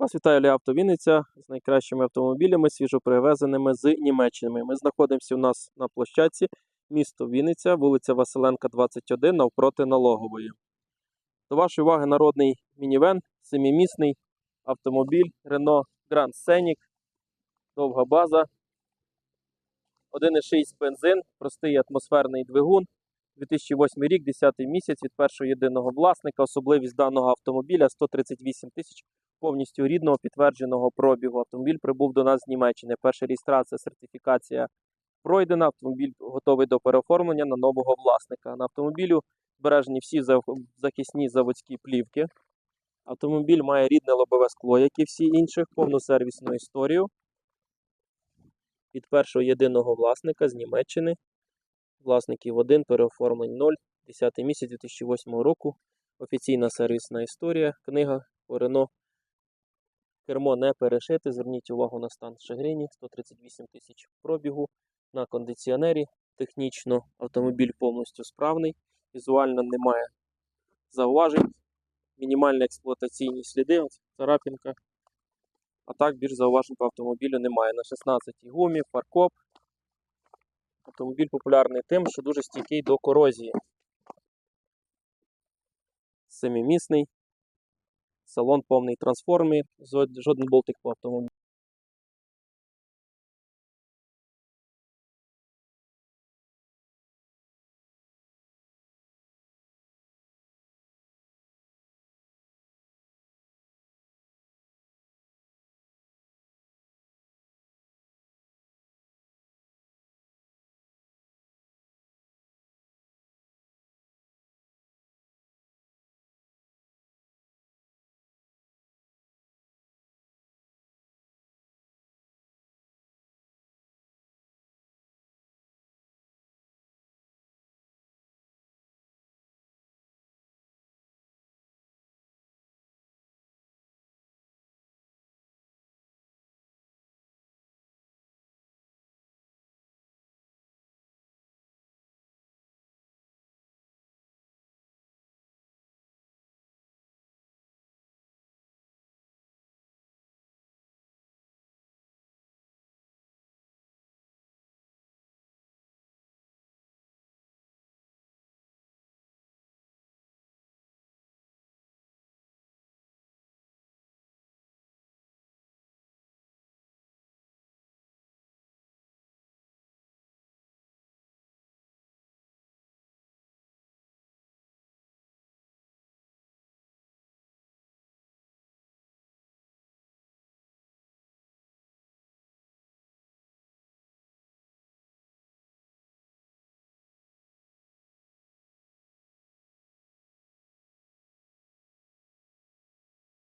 Вас вітає Авто Вінниця з найкращими автомобілями, свіжопривезеними з Німеччини. Ми знаходимося у нас на площадці місто Вінниця, вулиця Василенка, 21, навпроти налогової. До вашої уваги народний мінівен, семимісний автомобіль Renault Grand Scenic, довга база, 1,6 бензин, простий атмосферний двигун. 2008 рік, 10 місяць від першого єдиного власника. Особливість даного автомобіля 138 тисяч повністю рідного підтвердженого пробігу. Автомобіль прибув до нас з Німеччини. Перша реєстрація, сертифікація пройдена. Автомобіль готовий до переоформлення на нового власника. На автомобілю збережені всі захисні заводські плівки. Автомобіль має рідне лобове скло, як і всі інших, повну сервісну історію. Від першого єдиного власника з Німеччини. Власників 1, переоформлень 0, 10 місяць 2008 року. Офіційна сервісна історія, книга по Рено. Кермо не перешите. Зверніть увагу на стан шагрені, 138 тисяч пробігу на кондиціонері. Технічно автомобіль повністю справний, візуально немає зауважень, мінімальні експлуатаційні сліди, царапінка. А так більш зауважень по автомобілю немає. На 16 гумі, фаркоп. Автомобіль популярний тим, що дуже стійкий до корозії. Семимісний. Салон повний трансформер, жоден болтик по автомобілю.